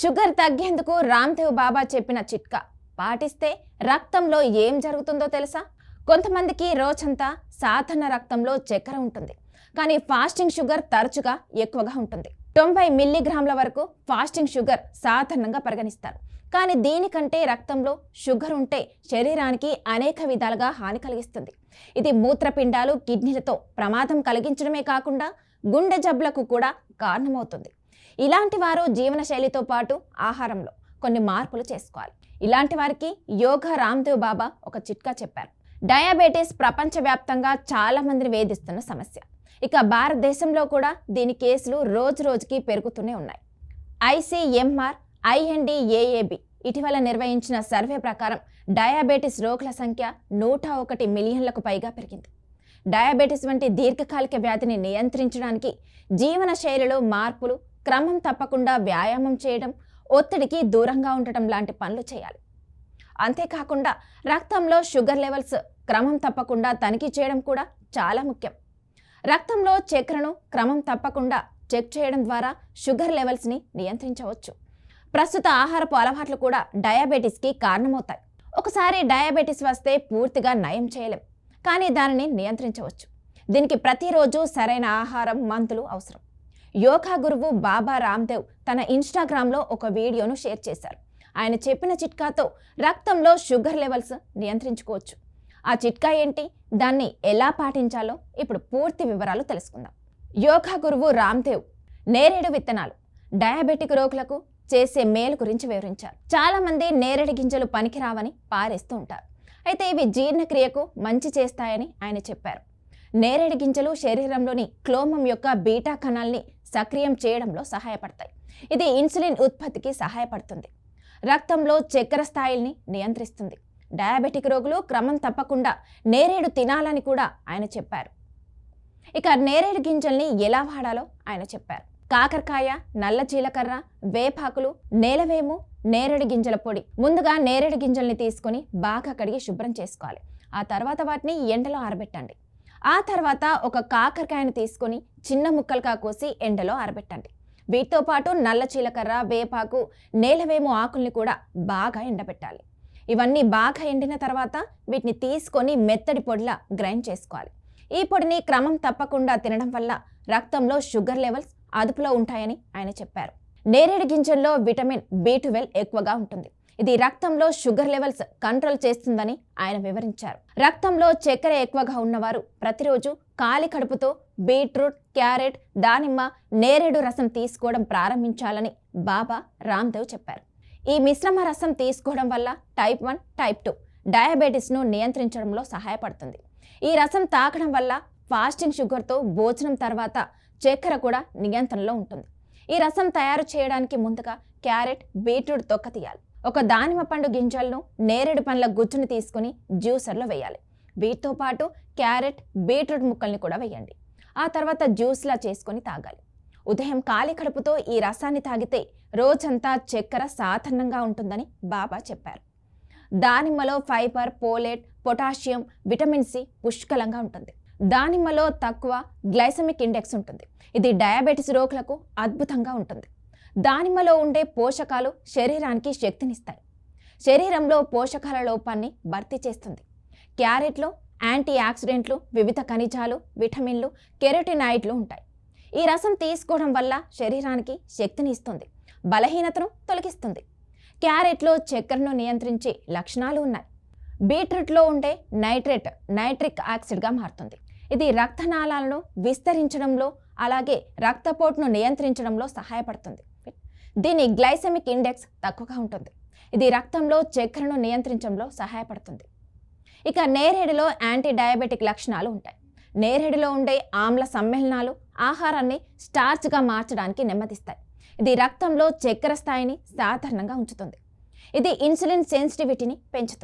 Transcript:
Sugar తగ్గేందుకు Ramdev బాబా చెప్పిన చిట్కా. పాటిస్తే రక్తంలో ఏం జరుగుతుందో తెలుసా? కొంతమందికి రోజంతా సాధారణ రక్తంలో చక్కెర ఉంటుంది. కానీ ఫాస్టింగ్ షుగర్ తరచుగా ఎక్కువగా ఉంటుంది. తొంభై మిల్లీగ్రాముల వరకు ఫాస్టింగ్ షుగర్ సాధారణంగా పరిగణిస్తారు. కానీ దీనికంటే రక్తంలో షుగర్ ఉంటే శరీరానికి అనేక విధాలుగా హాని కలిగిస్తుంది. ఇది మూత్రపిండాలు కిడ్నీలతో ప్రమాదం కలిగించడమే కాకుండా గుండె జబ్బులకు కూడా కారణమవుతుంది. ఇలాంటి వారు జీవనశైలితో పాటు ఆహారంలో కొన్ని మార్పులు చేసుకోవాలి. ఇలాంటి వారికి యోగా రామ్దేవ్ బాబా ఒక చిట్కా చెప్పారు. డయాబెటీస్ ప్రపంచవ్యాప్తంగా చాలా మందిని వేధిస్తున్న సమస్య. ఇక భారతదేశంలో కూడా దీని కేసులు రోజు రోజుకి పెరుగుతూనే ఉన్నాయి. ఐసీఎంఆర్ ఐఎన్డిఏఏబి ఇటీవల నిర్వహించిన సర్వే ప్రకారం డయాబెటీస్ రోగుల సంఖ్య నూట ఒకటి మిలియన్లకు పైగా పెరిగింది. డయాబెటీస్ వంటి దీర్ఘకాలిక వ్యాధిని నియంత్రించడానికి జీవన శైలిలో మార్పులు క్రమం తప్పకుండా వ్యాయామం చేయడం ఒత్తిడికి దూరంగా ఉండటం లాంటి పనులు చేయాలి. అంతేకాకుండా రక్తంలో షుగర్ లెవెల్స్ క్రమం తప్పకుండా తనిఖీ చేయడం కూడా చాలా ముఖ్యం. రక్తంలో చక్కెరను క్రమం తప్పకుండా చెక్ చేయడం ద్వారా షుగర్ లెవెల్స్ని నియంత్రించవచ్చు. ప్రస్తుత ఆహారపు అలవాట్లు కూడా డయాబెటీస్కి కారణమవుతాయి. ఒకసారి డయాబెటీస్ వస్తే పూర్తిగా నయం చేయలేం కానీ దానిని నియంత్రించవచ్చు. దీనికి ప్రతిరోజు సరైన ఆహారం మందులు అవసరం. యోగా గురువు బాబా రామ్దేవ్ తన ఇన్స్టాగ్రామ్లో ఒక వీడియోను షేర్ చేశారు. ఆయన చెప్పిన చిట్కాతో రక్తంలో షుగర్ లెవెల్స్ నియంత్రించుకోవచ్చు. ఆ చిట్కా ఏంటి? దాన్ని ఎలా పాటించాలో ఇప్పుడు పూర్తి వివరాలు తెలుసుకుందాం. యోగా గురువు రామ్దేవ్ నేరేడు విత్తనాలు డయాబెటిక్ రోగులకు చేసే మేలు గురించి వివరించారు. చాలామంది నేరేడు గింజలు పనికిరావని పారేస్తూ ఉంటారు. అయితే ఇవి జీర్ణక్రియకు మంచి చేస్తాయని ఆయన చెప్పారు. నేరేడు గింజలు శరీరంలోని క్లోమం యొక్క బీటా కణాల్ని సక్రియం చేయడంలో సహాయపడతాయి. ఇది ఇన్సులిన్ ఉత్పత్తికి సహాయపడుతుంది. రక్తంలో చక్కెర స్థాయిల్ని నియంత్రిస్తుంది. డయాబెటిక్ రోగులు క్రమం తప్పకుండా నేరేడు తినాలని కూడా ఆయన చెప్పారు. ఇక నేరేడు గింజల్ని ఎలా వాడాలో ఆయన చెప్పారు. కాకరకాయ నల్ల జీలకర్ర వేపాకులు నేలవేము నేరేడు గింజల పొడి ముందుగా నేరేడు గింజల్ని తీసుకొని బాగా కడిగి శుభ్రం చేసుకోవాలి. ఆ తర్వాత వాటిని ఎండలో ఆరబెట్టండి. ఆ తర్వాత ఒక కాకరకాయను తీసుకొని చిన్న ముక్కలుగా కోసి ఎండలో ఆరబెట్టండి. వీటితో పాటు నల్ల చీలకర్ర వేపాకు నేలవేము ఆకుల్ని కూడా బాగా ఎండబెట్టాలి. ఇవన్నీ బాగా ఎండిన తర్వాత వీటిని తీసుకొని మెత్తడి పొడిలా గ్రైండ్ చేసుకోవాలి. ఈ పొడిని క్రమం తప్పకుండా తినడం వల్ల రక్తంలో షుగర్ లెవెల్స్ అదుపులో ఉంటాయని ఆయన చెప్పారు. నేరేడు గింజల్లో విటమిన్ బి ఎక్కువగా ఉంటుంది. ఇది రక్తంలో షుగర్ లెవెల్స్ కంట్రోల్ చేస్తుందని ఆయన వివరించారు. రక్తంలో చక్కెర ఎక్కువగా ఉన్నవారు ప్రతిరోజు ఖాళీ కడుపుతో బీట్రూట్ క్యారెట్ దానిమ్మ నేరేడు రసం తీసుకోవడం ప్రారంభించాలని బాబా రామ్దేవ్ చెప్పారు. ఈ మిశ్రమ రసం తీసుకోవడం వల్ల టైప్ వన్ టైప్ టూ డయాబెటీస్ను నియంత్రించడంలో సహాయపడుతుంది. ఈ రసం తాగడం వల్ల ఫాస్టింగ్ షుగర్తో భోజనం తర్వాత చక్కెర కూడా నియంత్రణలో ఉంటుంది. ఈ రసం తయారు చేయడానికి ముందుగా క్యారెట్ బీట్రూట్ తొక్క తీయాలి ఒక దానిమ్మ పండు గింజలను నేరేడు పండ్ల గుజ్జును తీసుకుని జ్యూసర్లో వేయాలి. వీటితో పాటు క్యారెట్ బీట్రూట్ ముక్కల్ని కూడా వేయండి. ఆ తర్వాత జ్యూస్లా చేసుకొని తాగాలి. ఉదయం ఖాళీ కడుపుతో ఈ రసాన్ని తాగితే రోజంతా చక్కెర సాధారణంగా ఉంటుందని బాబా చెప్పారు. దానిమ్మలో fibre folate potassium vitamin C పుష్కలంగా ఉంటుంది. దానిమ్మలో తక్కువ గ్లైసమిక్ ఇండెక్స్ ఉంటుంది. ఇది డయాబెటీస్ రోగులకు అద్భుతంగా ఉంటుంది. దానిమ్మలో ఉండే పోషకాలు శరీరానికి శక్తినిస్తాయి. శరీరంలో పోషకాల లోపాన్ని భర్తీ చేస్తుంది. క్యారెట్లో యాంటీ ఆక్సిడెంట్లు వివిధ ఖనిజాలు విటమిన్లు కెరటినాయిడ్లు ఉంటాయి. ఈ రసం తీసుకోవడం వల్ల శరీరానికి శక్తిని ఇస్తుంది బలహీనతను తొలగిస్తుంది. క్యారెట్లో చక్కెరను నియంత్రించే లక్షణాలు ఉన్నాయి. బీట్రూట్లో ఉండే నైట్రేట్ నైట్రిక్ ఆక్సిడ్గా మారుతుంది. ఇది రక్తనాళాలను విస్తరించడంలో అలాగే రక్తపోటును నియంత్రించడంలో సహాయపడుతుంది. దీని గ్లైసెమిక్ ఇండెక్స్ తక్కువగా ఉంటుంది. ఇది రక్తంలో చక్కెరను నియంత్రించడంలో సహాయపడుతుంది. ఇక నేరేడులో యాంటీ డయాబెటిక్ లక్షణాలు ఉంటాయి. నేరేడులో ఉండే ఆమ్ల సమ్మేళనాలు ఆహారాన్ని స్టార్చ్గా మార్చడానికి నెమ్మదిస్తాయి. ఇది రక్తంలో చక్కెర స్థాయిని సాధారణంగా ఉంచుతుంది. ఇది ఇన్సులిన్ సెన్సిటివిటీని పెంచుతుంది.